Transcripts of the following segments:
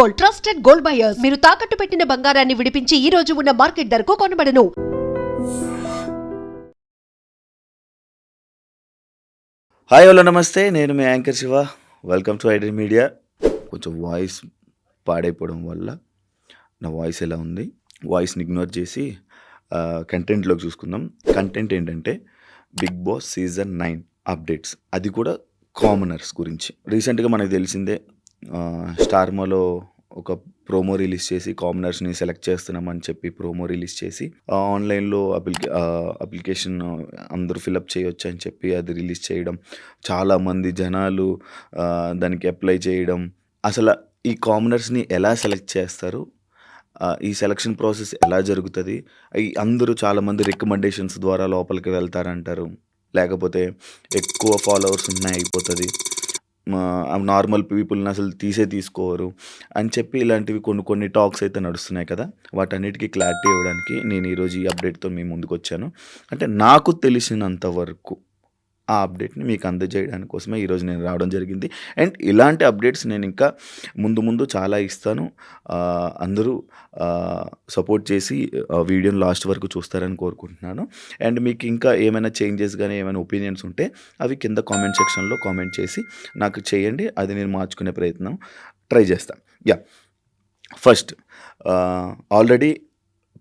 Gold trusted gold buyers. మీరు తాకట్టు పెట్టిన బంగారాన్ని విడిపించి ఈ రోజు ఉన్న మార్కెట్ ధరకు కొనబడను. హాయ్ హలో నమస్తే. నేను మీ anchor Shiva. Welcome to ID media. కొంచెం వాయిస్ పాడైపోవడం వల్ల నా వాయిస్ ఎలా ఉంది? వాయిస్ని ఇగ్నోర్ చేసి కంటెంట్లోకి చూసుకుందాం. కంటెంట్ ఏంటంటే Bigg Boss season nine updates. అది కూడా కామనర్స్ గురించి. రీసెంట్గా మనకు తెలిసిందే స్టార్మాలో ఒక ప్రోమో రిలీజ్ చేసి కామనర్స్ని సెలెక్ట్ చేస్తున్నామని చెప్పి ప్రోమో రిలీజ్ చేసి ఆన్లైన్లో అప్లికే అప్లికేషన్ అందరూ ఫిలప్ చేయొచ్చు అని చెప్పి అది రిలీజ్ చేయడం చాలామంది జనాలు దానికి అప్లై చేయడం. అసలు ఈ కామనర్స్ని ఎలా సెలెక్ట్ చేస్తారు? ఈ సెలక్షన్ ప్రాసెస్ ఎలా జరుగుతుంది? అందరూ చాలామంది రికమెండేషన్స్ ద్వారా లోపలికి వెళ్తారంటారు. లేకపోతే ఎక్కువ ఫాలోవర్స్ ఉన్నాయి అయిపోతుంది. నార్మల్ పీపుల్ని అసలు తీసే తీసుకోరు అని చెప్పి ఇలాంటివి కొన్ని కొన్ని టాక్స్ అయితే నడుస్తున్నాయి కదా. వాటన్నిటికీ క్లారిటీ ఇవ్వడానికి నేను ఈరోజు ఈ అప్డేట్తో మీ ముందుకు వచ్చాను అంటే నాకు తెలిసినంత వరకు ఆ అప్డేట్ని మీకు అందజేయడాని కోసమే ఈరోజు నేను రావడం జరిగింది. అండ్ ఇలాంటి అప్డేట్స్ నేను ఇంకా ముందు ముందు చాలా ఇస్తాను. అందరూ సపోర్ట్ చేసి వీడియోని లాస్ట్ వరకు చూస్తారని కోరుకుంటున్నాను. అండ్ మీకు ఇంకా ఏమైనా చేంజెస్ కానీ ఏమైనా ఒపీనియన్స్ ఉంటే అవి కింద కామెంట్ సెక్షన్లో కామెంట్ చేసి నాకు చేయండి. అది నేను మార్చుకునే ప్రయత్నం ట్రై చేస్తాను యా. ఫస్ట్ ఆల్రెడీ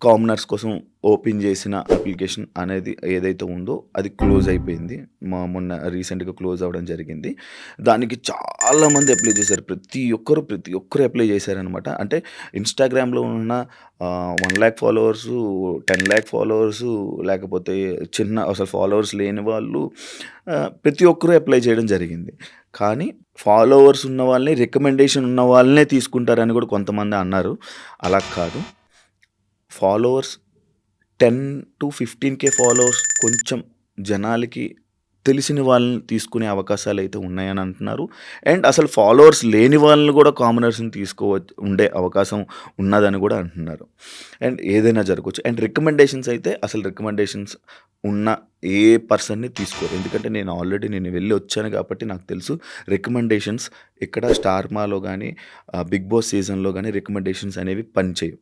కామనర్స్ కోసం ఓపెన్ చేసిన అప్లికేషన్ అనేది ఏదైతే ఉందో అది క్లోజ్ అయిపోయింది. మా మొన్న రీసెంట్గా క్లోజ్ అవ్వడం జరిగింది. దానికి చాలామంది అప్లై చేశారు. ప్రతి ఒక్కరు ప్రతి ఒక్కరు అప్లై చేశారనమాట అంటే ఇన్స్టాగ్రామ్లో ఉన్న one lakh followers ten lakh followers లేకపోతే చిన్న అసలు ఫాలోవర్స్ లేని వాళ్ళు ప్రతి ఒక్కరూ అప్లై చేయడం జరిగింది. కానీ ఫాలోవర్స్ ఉన్న వాళ్ళని రికమెండేషన్ ఉన్న వాళ్ళనే తీసుకుంటారని కూడా కొంతమంది అన్నారు. అలా కాదు. Followers ten to fifteen K followers కొంచెం జనాలకి తెలిసిన వాళ్ళని తీసుకునే అవకాశాలు అయితే ఉన్నాయని అంటున్నారు. అండ్ అసలు ఫాలోవర్స్ లేని వాళ్ళని కూడా కామనర్స్ని తీసుకోవచ్చు ఉండే అవకాశం ఉన్నదని కూడా అంటున్నారు. అండ్ ఏదైనా జరగవచ్చు అండ్ రికమెండేషన్స్ అయితే అసలు రికమెండేషన్స్ ఉన్న ఏ పర్సన్ని తీసుకోరు. ఎందుకంటే నేను ఆల్రెడీ నేను వెళ్ళి వచ్చాను కాబట్టి నాకు తెలుసు. రికమెండేషన్స్ ఇక్కడ స్టార్మాలో కానీ బిగ్ బాస్ సీజన్లో కానీ రికమెండేషన్స్ అనేవి పనిచేయవు.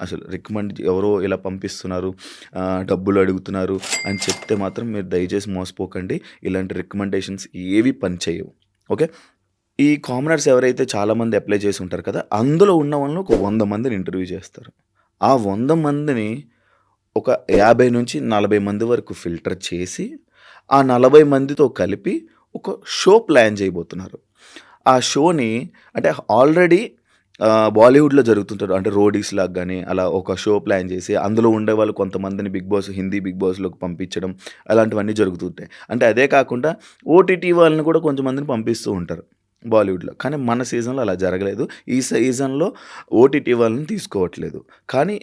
అసలు రికమెండ్ ఎవరో ఇలా పంపిస్తున్నారు డబ్బులు అడుగుతున్నారు అని చెప్తే మాత్రం మీరు దయచేసి మోసపోకండి. ఇలాంటి రికమెండేషన్స్ ఏవి పనిచేయవు. ఓకే? ఈ కామనర్స్ ఎవరైతే చాలామంది అప్లై చేసి ఉంటారు కదా అందులో ఉన్న వాళ్ళు ఒక వంద మందిని ఇంటర్వ్యూ చేస్తారు. ఆ వంద మందిని ఒక యాభై నుంచి నలభై మంది వరకు ఫిల్టర్ చేసి ఆ నలభై మందితో కలిపి ఒక షో ప్లాన్ చేయబోతున్నారు. ఆ షోని అంటే ఆల్రెడీ బాలీవుడ్లో జరుగుతుంటారు అంటే రోడీస్ లాగా కానీ అలా ఒక షో ప్లాన్ చేసి అందులో ఉండే వాళ్ళు కొంతమందిని బిగ్ బాస్ హిందీ బిగ్ బాస్లోకి పంపించడం అలాంటివన్నీ జరుగుతుంటాయి. అంటే అదే కాకుండా ఓటీటీ వాళ్ళని కూడా కొంతమందిని పంపిస్తూ ఉంటారు బాలీవుడ్లో. కానీ మన సీజన్లో అలా జరగలేదు. ఈ సీజన్లో ఓటీటీ వాళ్ళని తీసుకోవట్లేదు. కానీ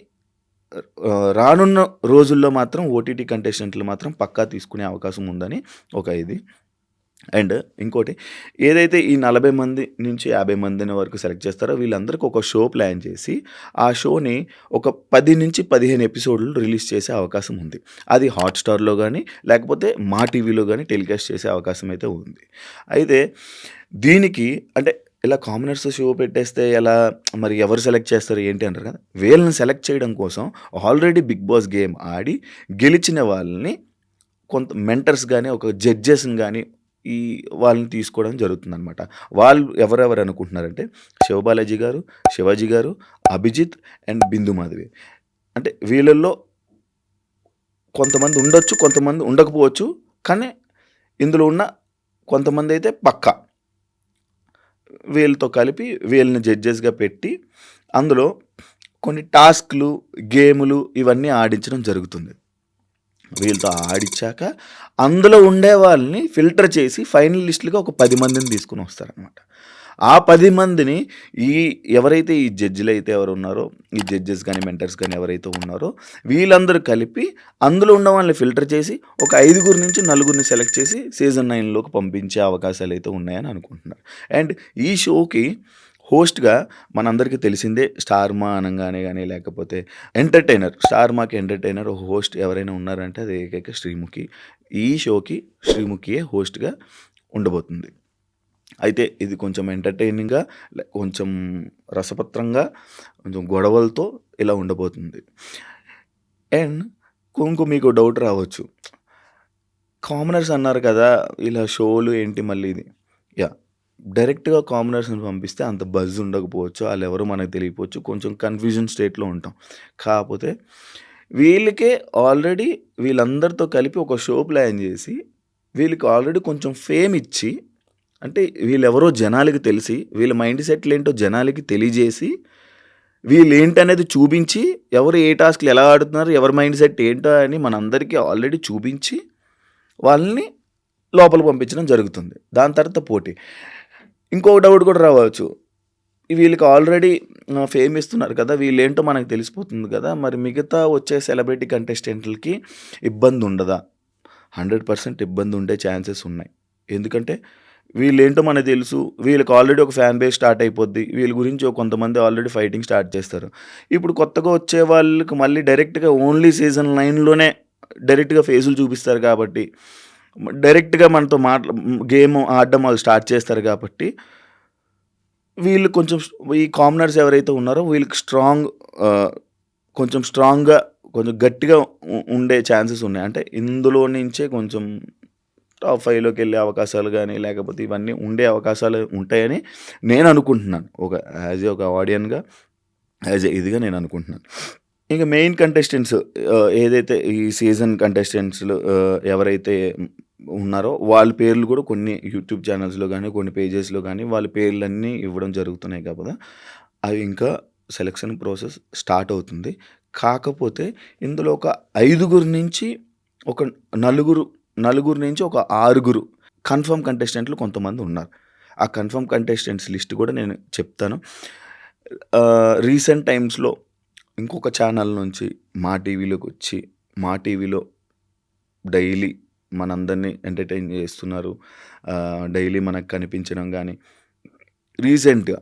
రానున్న రోజుల్లో మాత్రం ఓటీటీ కంటెస్టెంట్లు మాత్రం పక్కా తీసుకునే అవకాశం ఉందని ఒక ఇది. అండ్ ఇంకోటి ఏదైతే ఈ నలభై మంది నుంచి యాభై మందిని వరకు సెలెక్ట్ చేస్తారో వీళ్ళందరికీ ఒక షో ప్లాన్ చేసి ఆ షోని ఒక పది నుంచి పదిహేను ఎపిసోడ్లు రిలీజ్ చేసే అవకాశం ఉంది. అది హాట్స్టార్లో కానీ లేకపోతే మా టీవీలో కానీ టెలికాస్ట్ చేసే అవకాశం అయితే ఉంది. అయితే దీనికి అంటే ఇలా కామనర్స్ షో పెట్టేస్తే ఎలా మరి ఎవరు సెలెక్ట్ చేస్తారు ఏంటి అంటారు కదా? వీళ్ళని సెలెక్ట్ చేయడం కోసం ఆల్రెడీ బిగ్ బాస్ గేమ్ ఆడి గెలిచిన వాళ్ళని కొంత మెంటర్స్ కానీ ఒక జడ్జెస్ని కానీ ఈ వాళ్ళని తీసుకోవడం జరుగుతుంది అనమాట వాళ్ళు ఎవరెవరు అనుకుంటున్నారంటే శివబాలాజీ గారు శివాజీ గారు అభిజిత్ అండ్ బిందు మాధవి. అంటే వీళ్ళల్లో కొంతమంది ఉండొచ్చు కొంతమంది ఉండకపోవచ్చు కానీ ఇందులో ఉన్న కొంతమంది అయితే పక్కా. వీళ్ళతో కలిపి వీళ్ళని జడ్జెస్గా పెట్టి అందులో కొన్ని టాస్క్లు గేములు ఇవన్నీ ఆడించడం జరుగుతుంది. వీళ్ళతో ఆడిచ్చాక అందులో ఉండే వాళ్ళని ఫిల్టర్ చేసి ఫైనలిస్టులుగా ఒక పది మందిని తీసుకుని వస్తారనమాట ఆ పది మందిని ఈ ఎవరైతే ఈ జడ్జిలు అయితే ఎవరు ఉన్నారో ఈ జడ్జెస్ కానీ మెంటర్స్ కానీ ఎవరైతే ఉన్నారో వీళ్ళందరూ కలిపి అందులో ఉన్న వాళ్ళని ఫిల్టర్ చేసి ఒక ఐదుగురు నుంచి నలుగురిని సెలెక్ట్ చేసి సీజన్ నైన్లోకి పంపించే అవకాశాలు అయితే ఉన్నాయని అనుకుంటున్నారు. అండ్ ఈ షోకి హోస్ట్గా మనందరికీ తెలిసిందే స్టార్మా అనగానే కానీ లేకపోతే ఎంటర్టైనర్. స్టార్మాకి ఎంటర్టైనర్ ఒక హోస్ట్ ఎవరైనా ఉన్నారంటే అది ఏకైక శ్రీముఖి. ఈ షోకి శ్రీముఖియే హోస్ట్గా ఉండబోతుంది. అయితే ఇది కొంచెం ఎంటర్టైనింగ్గా కొంచెం రసపత్రంగా కొంచెం గొడవలతో ఇలా ఉండబోతుంది. అండ్ ఇంకో మీకు డౌట్ రావచ్చు. కామనర్స్ అన్నారు కదా ఇలా షోలు ఏంటి మళ్ళీ ఇది? యా. డైరెక్ట్గా కామనర్స్ని పంపిస్తే అంత బజ్ ఉండకపోవచ్చు వాళ్ళు ఎవరో మనకు తెలియకపోవచ్చు కొంచెం కన్ఫ్యూజన్ స్టేట్లో ఉంటాం. కాకపోతే వీళ్ళకే ఆల్రెడీ వీళ్ళందరితో కలిపి ఒక షో ప్లాన్ చేసి వీళ్ళకి ఆల్రెడీ కొంచెం ఫేమ్ ఇచ్చి అంటే వీళ్ళెవరో జనాలకి తెలిసి వీళ్ళ మైండ్ సెట్లు ఏంటో జనాలకి తెలియజేసి వీళ్ళు ఏంటనేది చూపించి ఎవరు ఏ టాస్క్లు ఎలా ఆడుతున్నారు ఎవరి మైండ్ సెట్ ఏంటో అని మనందరికీ ఆల్రెడీ చూపించి వాళ్ళని లోపలికి పంపించడం జరుగుతుంది. దాని తర్వాత పోటీ. ఇంకో డౌట్ కూడా రావచ్చు. వీళ్ళకి ఆల్రెడీ ఫేమ్ ఇస్తున్నారు కదా వీళ్ళేంటో మనకు తెలిసిపోతుంది కదా మరి మిగతా వచ్చే సెలబ్రిటీ కంటెస్టెంట్లకి ఇబ్బంది ఉండదా? హండ్రెడ్ పర్సెంట్ ఇబ్బంది ఉండే ఛాన్సెస్ ఉన్నాయి. ఎందుకంటే వీళ్ళేంటో మనకు తెలుసు వీళ్ళకి ఆల్రెడీ ఒక ఫ్యాన్ బేస్ స్టార్ట్ అయిపోద్ది వీళ్ళ గురించి కొంతమంది ఆల్రెడీ ఫైటింగ్ స్టార్ట్ చేస్తారు. ఇప్పుడు కొత్తగా వచ్చే వాళ్ళకి మళ్ళీ డైరెక్ట్గా ఓన్లీ సీజన్ నైన్లోనే డైరెక్ట్గా ఫేజులు చూపిస్తారు కాబట్టి డైరెక్ట్గా మనతో మాట్లా గేమ్ ఆడడం వాళ్ళు స్టార్ట్ చేస్తారు కాబట్టి వీళ్ళు కొంచెం ఈ కామనర్స్ ఎవరైతే ఉన్నారో వీళ్ళకి స్ట్రాంగ్ కొంచెం స్ట్రాంగ్గా కొంచెం గట్టిగా ఉండే ఛాన్సెస్ ఉన్నాయి. అంటే ఇందులో నుంచే కొంచెం టాప్ ఫైవ్లోకి వెళ్ళే అవకాశాలు కానీ లేకపోతే ఇవన్నీ ఉండే అవకాశాలు ఉంటాయని నేను అనుకుంటున్నాను. ఒక యాజ్ ఒక ఆడియన్గా యాజ్ ఏ ఇదిగా నేను అనుకుంటున్నాను. ఇంకా మెయిన్ కంటెస్టెంట్స్ ఏదైతే ఈ సీజన్ కంటెస్టెంట్స్లో ఎవరైతే ఉన్నారో వాళ్ళ పేర్లు కూడా కొన్ని యూట్యూబ్ ఛానల్స్లో కానీ కొన్ని పేజెస్లో కానీ వాళ్ళ పేర్లన్నీ ఇవ్వడం జరుగుతున్నాయి కాబట్టి అవి ఇంకా సెలక్షన్ ప్రాసెస్ స్టార్ట్ అవుతుంది. కాకపోతే ఇందులో ఒక ఐదుగురు నుంచి ఒక నలుగురు నలుగురు నుంచి ఒక ఆరుగురు కన్ఫర్మ్ కంటెస్టెంట్లు కొంతమంది ఉన్నారు. ఆ కన్ఫర్మ్ కంటెస్టెంట్స్ లిస్ట్ కూడా నేను చెప్తాను. రీసెంట్ టైమ్స్లో ఇంకొక ఛానల్ నుంచి మా టీవీలోకి వచ్చి మా టీవీలో డైలీ మనందరినీ ఎంటర్టైన్ చేస్తున్నారు. డైలీ మనకు కనిపించడం కానీ రీసెంట్గా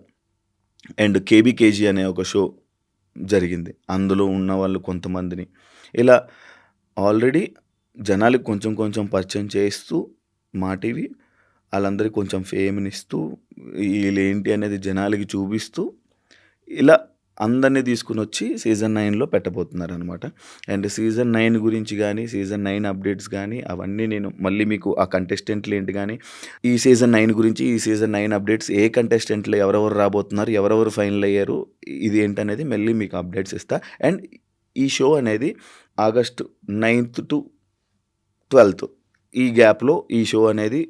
అండ్ కేబీకేజీ అనే ఒక షో జరిగింది. అందులో ఉన్న వాళ్ళు కొంతమందిని ఇలా ఆల్రెడీ జనాలకు కొంచెం కొంచెం పరిచయం చేస్తూ మా టీవీ వాళ్ళందరికీ కొంచెం ఫేమ్నిస్తూ వీళ్ళు ఏంటి అనేది జనాలకి చూపిస్తూ ఇలా అందరినీ తీసుకుని వచ్చి సీజన్ నైన్లో పెట్టబోతున్నారు అనమాట అండ్ సీజన్ నైన్ గురించి కానీ సీజన్ నైన్ అప్డేట్స్ కానీ అవన్నీ నేను మళ్ళీ మీకు ఆ కంటెస్టెంట్లు ఏంటి కానీ ఈ సీజన్ నైన్ గురించి ఈ సీజన్ నైన్ అప్డేట్స్ ఏ కంటెస్టెంట్లు ఎవరెవరు రాబోతున్నారు ఎవరెవరు ఫైనల్ అయ్యారు ఇది ఏంటనేది మళ్ళీ మీకు అప్డేట్స్ ఇస్తా. అండ్ ఈ షో అనేది ఆగస్టు నైన్త్ టు ట్వెల్త్ ఈ గ్యాప్లో ఈ షో అనేది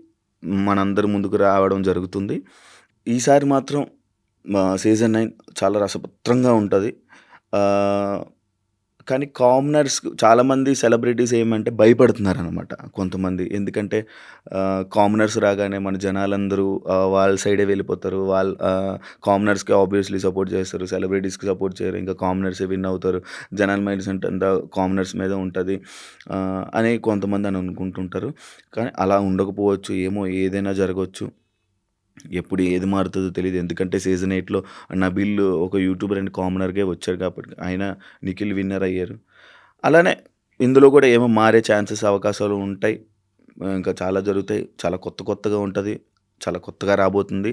మనందరి ముందుకు రావడం జరుగుతుంది. ఈసారి మాత్రం సీజన్ నైన్ చాలా రసపత్రంగా ఉంటుంది. కానీ కామనర్స్ చాలామంది సెలబ్రిటీస్ ఏమంటే భయపడుతున్నారు అనమాట కొంతమంది. ఎందుకంటే కామనర్స్ రాగానే మన జనాలందరూ వాళ్ళ సైడే వెళ్ళిపోతారు. వాళ్ళ కామనర్స్కి ఆబ్వియస్లీ సపోర్ట్ చేస్తారు. సెలబ్రిటీస్కి సపోర్ట్ చేయరు. ఇంకా కామనర్సే విన్ అవుతారు. జనాల మైండ్ అంతా కామనర్స్ మీద ఉంటుంది. అని కొంతమంది అని అనుకుంటుంటారు. కానీ అలా ఉండకపోవచ్చు. ఏమో ఏదైనా జరగవచ్చు ఎప్పుడు ఏది మారుతుందో తెలియదు ఎందుకంటే సీజన్ ఎయిట్లో నబిల్ ఒక యూట్యూబర్ అండ్ కామనర్గా వచ్చారు కాబట్టి ఆయన నిఖిల్ విన్నర్ అయ్యారు. అలానే ఇందులో కూడా ఏమో మారే ఛాన్సెస్ అవకాశాలు ఉంటాయి. ఇంకా చాలా జరుగుతాయి. చాలా కొత్త కొత్తగా ఉంటుంది. చాలా కొత్తగా రాబోతుంది.